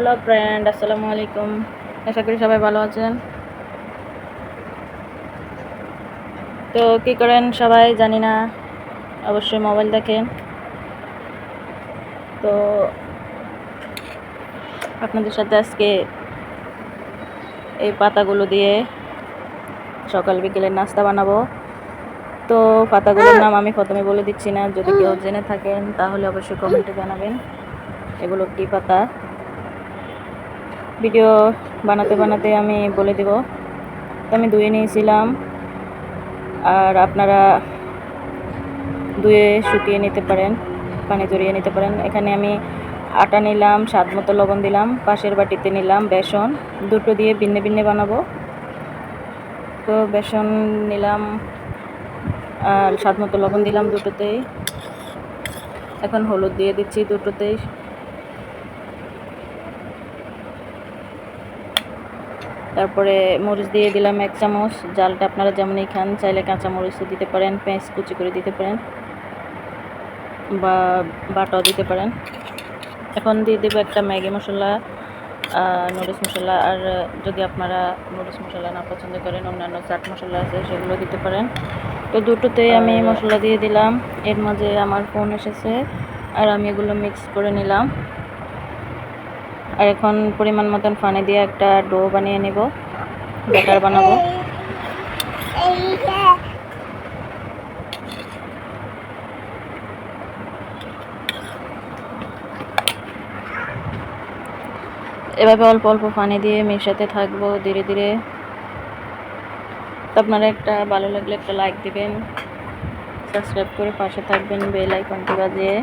Hello friend আসসালামু আলাইকুম আশা করি সবাই ভালো আছেন। তো কী করেন সবাই? জানি না। অবশ্যই মোবাইল দেখেন। তো আপনাদের সাথে আজকে এই পাতাগুলো দিয়ে সকাল বিকেলের নাস্তা বানাবো। তো পাতাগুলোর নাম আমি প্রথমে বলে দিচ্ছি না। যদি কেউ জেনে থাকেন, তাহলে অবশ্যই কমেন্টে জানাবেন। এগুলো কী পাতা? ভিডিও বানাতে বানাতে আমি বলে দেব। তো আমি ধুয়ে নিয়েছিলাম। আর আপনারা ধুয়ে শুকিয়ে নিতে পারেন, পানি জড়িয়ে নিতে পারেন। এখানে আমি আটা নিলাম, স্বাদ মতো লবণ দিলাম, পাশের বাটিতে নিলাম বেসন। দুটো দিয়ে ভিন্ন ভিন্ন বানাবো। তো বেসন নিলাম, আর স্বাদ মতো লবণ দিলাম দুটোতেই। এখন হলুদ দিয়ে দিচ্ছি দুটোতেই। তারপরে মরিচ দিয়ে দিলাম এক চামচ জালটা আপনারা যেমনই খান চাইলে কাঁচা মরিচও দিতে পারেন পেঁয়াজ কুচি করে দিতে পারেন বা বাটাও দিতে পারেন। এখন দিয়ে দেবো একটা ম্যাগি মশলা নুডলস মশলা আর যদি আপনারা নুডলস মশলা না পছন্দ করেন অন্যান্য চাট মশলা আছে সেগুলো দিতে পারেন। তো দুটোতেই আমি মশলা দিয়ে দিলাম এর মাঝে আমার ফোন এসেছে আর আমি এগুলো মিক্স করে নিলাম। আর এখন পরিমাণ মতন পানি দিয়ে একটা ডো বানিয়ে নেব, ব্যাটার বানাবো। এভাবে অল্প অল্প পানি দিয়ে মেশাতে থাকব ধীরে ধীরে। আপনারা একটা ভালো লাগলে একটা লাইক দিবেন সাবস্ক্রাইব করে পাশে থাকবেন বেল আইকনটি বাজিয়ে।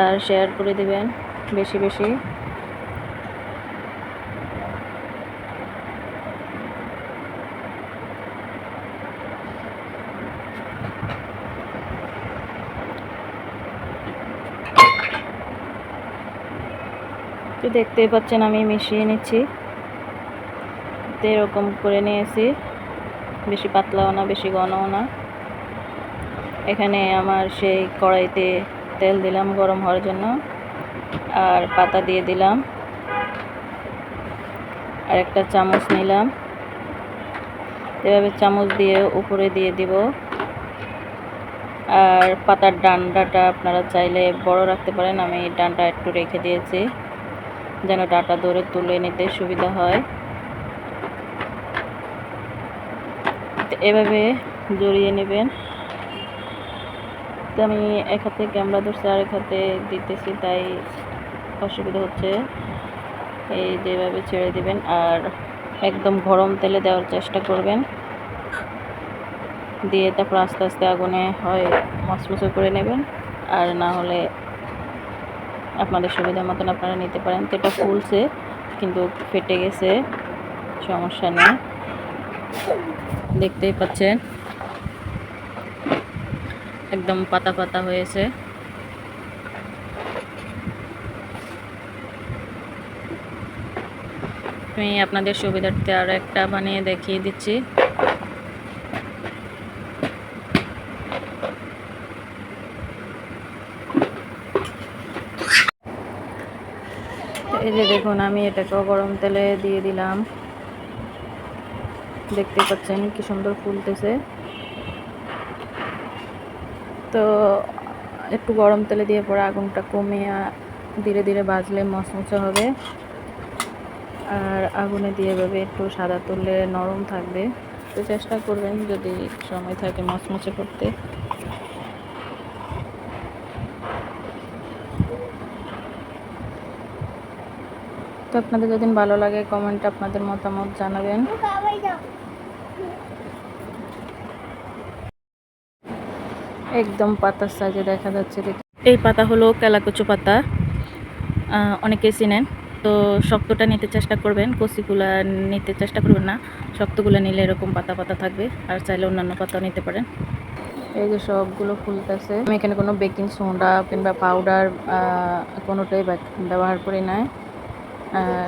আর শেয়ার করে দিবেন, বেশি বেশি। তো দেখতেই পাচ্ছেন, আমি মিশিয়ে নিচ্ছি। তো এরকম করে নিয়েছি। বেশি পাতলাও না, বেশি ঘনও না। এখানে আমার সেই কড়াইতে তেল দিলাম গরম হওয়ার জন্য আর পাতা দিয়ে দিলাম। আর একটা চামচ নিলাম। এভাবে চামচ দিয়ে উপরে দিয়ে দিব। আর পাতার ডান্ডাটা আপনারা চাইলে বড় রাখতে পারেন। আমি ডান্ডা একটু রেখে দিয়েছি, যেন ডাটা ধরে তুলে নিতে সুবিধা হয়। এভাবে জড়িয়ে নেবেন। তো আমি এক হাতে ক্যামেরা ধরছি আর এক হাতে দিতেছি, তাই অসুবিধা হচ্ছে। এই যেভাবে ছেড়ে দিবেন, আর একদম গরম তেলে দেওয়ার চেষ্টা করবেন। দিয়ে তারপর আস্তে আস্তে আগুনে হয় মচমচে করে নেবেন, আর না হলে আপনাদের সুবিধা মতন আপনারা নিতে পারেন। তো এটা ফুলছে, কিন্তু ফেটে গেছে, সমস্যা নেই। দেখতেই পাচ্ছেন। একদম পাতা পাতা হয়েছে। আমি আপনাদের সুবিধার্থে আরও একটা বানিয়ে দেখিয়ে দিচ্ছি। এই যে দেখুন, আমি এটাকেও গরম তেলে দিয়ে দিলাম। দেখতে পাচ্ছেন কি সুন্দর ফুলতেছে। তো একটু গরম তেলে দিয়ে পরে আগুনটা কমিয়ে ধীরে ধীরে বাজলে মচমচে হবে। আর আগুনে দিয়ে এভাবে একটু সাদা তুললে নরম থাকবে। তো চেষ্টা করবেন যদি সময় থাকে মচমচে করতে। তো আপনাদের যদি ভালো লাগে কমেন্টে আপনাদের মতামত জানাবেন। একদম পাতার সাইজে দেখা যাচ্ছে এই পাতা হলো কেলাকুচু পাতা। অনেকে চিনেন। তো শক্তটা নিতে চেষ্টা করবেন কচিগুলা নিতে চেষ্টা করবেন না। শক্তগুলো নিলে এরকম পাতা পাতা থাকবে আর চাইলে অন্যান্য পাতাও নিতে পারেন। এই যে সবগুলো ফুলতেছে আমি এখানে কোনো বেকিং সোডা কিংবা পাউডার কোনোটাই ব্যবহার করি নাই।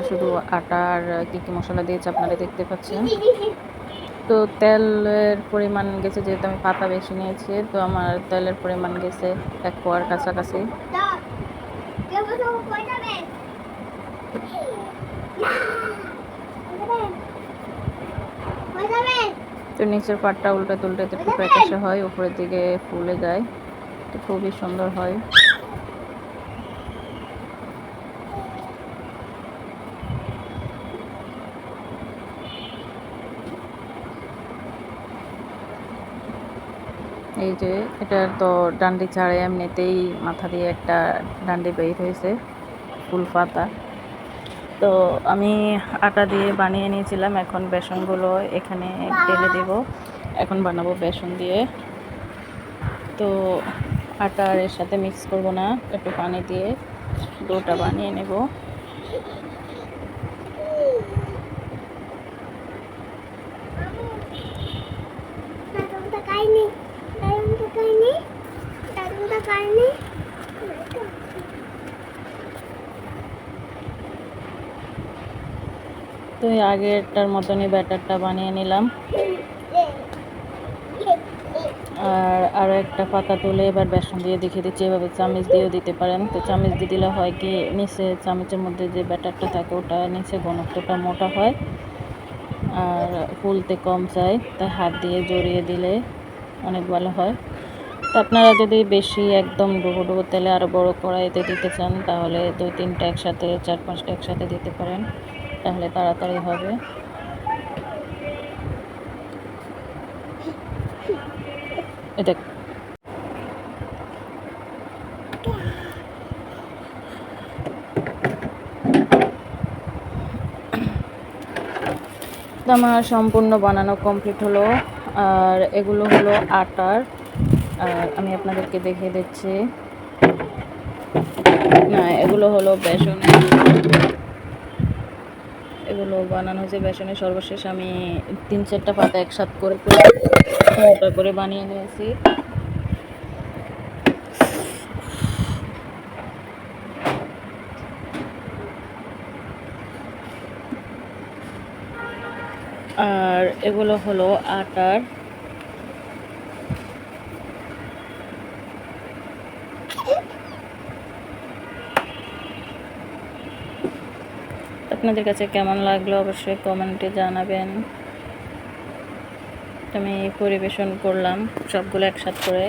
শুধু আটা আর কী কী মশলা দিয়েছে আপনারা দেখতে পাচ্ছেন। তো তেলের পরিমাণ গেছে, যেহেতু আমি পাতা বেশি নিয়েছি, তো আমার তেলের পরিমাণ গেছে এক পোয়ার কাছাকাছি। তো নিচের পাটটা উল্টে তুলটাতে একটু হয়, উপরের দিকে ফুলে যায়, তো খুবই সুন্দর হয়। এই যে, এটার তো ডান্ডি ছাড়ে এমনিতেই মাথা দিয়ে একটা ডান্ডি বের হয়েছে, ফুল পাতা। তো আমি আটা দিয়ে বানিয়ে নিয়েছিলাম, এখন বেসনগুলো এখানে ঢেলে দেব। এখন বানাবো বেসন দিয়ে। তো আটার সাথে মিক্স করব না, একটু পানি দিয়ে ডোটা বানিয়ে নেব। এই আগেরটার মতনই ব্যাটারটা বানিয়ে নিলাম। আর আরও একটা পাতা তুলে এবার বেসন দিয়ে দেখিয়ে দিচ্ছি, এভাবে চামিচ দিয়েও দিতে পারেন। তো চামিচ দিয়ে দিলে হয় কি, নিচে চামিচের মধ্যে যে ব্যাটারটা থাকে, ওটা নিচে ঘনত্বটা মোটা হয়। আর ফুলতে কম চায় তাই হাত দিয়ে জড়িয়ে দিলে অনেক ভালো হয়। তো আপনারা যদি বেশি একদম ডুবো ডুবো তেলে আরও বড় কড়াইতে দিতে চান, তাহলে দুই তিনটা একসাথে, চার পাঁচটা একসাথে দিতে পারেন। তাহলে তাড়াতাড়ি হবে। এটা আমার সম্পূর্ণ বানানো কমপ্লিট হলো, আর এগুলো হলো আটার। আর আমি আপনাদেরকে দেখিয়ে দিচ্ছি। না, এগুলো হলো বেসনের এগুলো বানানো হয়েছে বেসনের সর্বশেষ আমি তিন চারটা পাতা একসাথ করে করে মোটা করে বানিয়ে নিয়েছি। আর এগুলো হলো আটার আপনাদের কাছে কেমন লাগল অবশ্যই কমেন্টে জানাবেন। আমি পরিবেশন করলাম সবগুলো একসাথে করে।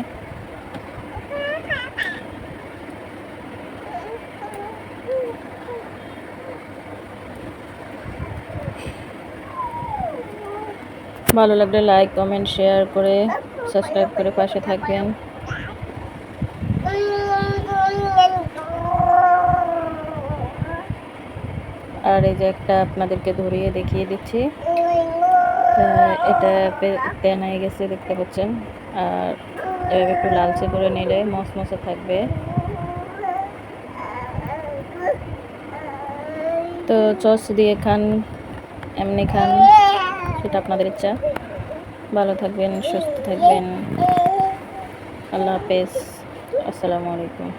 ভালো লাগলে লাইক কমেন্ট শেয়ার করে সাবস্ক্রাইব করে পাশে থাকবেন। আর এই যে একটা আপনাদেরকে ধরিয়ে দেখিয়ে দিচ্ছি। এটা তেন হয়ে গেছে দেখতে পাচ্ছেন। আর এভাবে একটু লালচে করে নিলে মশমশে থাকবে। তো চস দিয়ে খান, এমনি খান, সেটা আপনাদের ইচ্ছা। ভালো থাকবেন, সুস্থ থাকবেন। আল্লাহ হাফেজ। আসসালামু আলাইকুম।